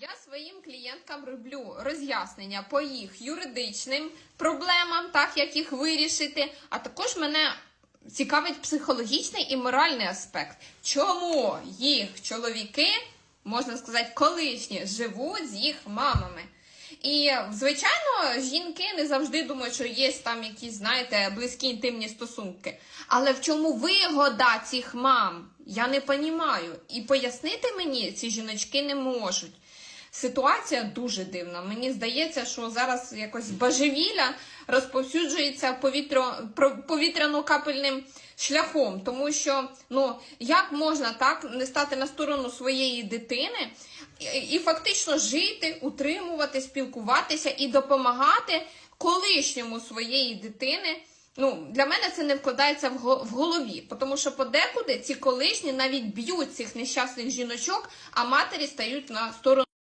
Я своїм клієнткам роблю роз'яснення по їх юридичним проблемам, так як їх вирішити. А також мене цікавить психологічний і моральний аспект. Чому їх чоловіки, можна сказати, колишні, живуть з їх мамами? І, звичайно, жінки не завжди думають, що є там якісь, знаєте, близькі інтимні стосунки. Але в чому вигода цих мам? Я не понімаю. І пояснити мені ці жіночки не можуть. Ситуація дуже дивна. Мені здається, що зараз якось божевілля розповсюджується повітря, повітряно-капельним шляхом, тому що ну як можна так не стати на сторону своєї дитини і фактично жити, утримувати, спілкуватися і допомагати колишньому своєї дитини. Ну, для мене це не вкладається в голові, тому що подекуди ці колишні навіть б'ють цих нещасних жіночок, а матері стають на сторону.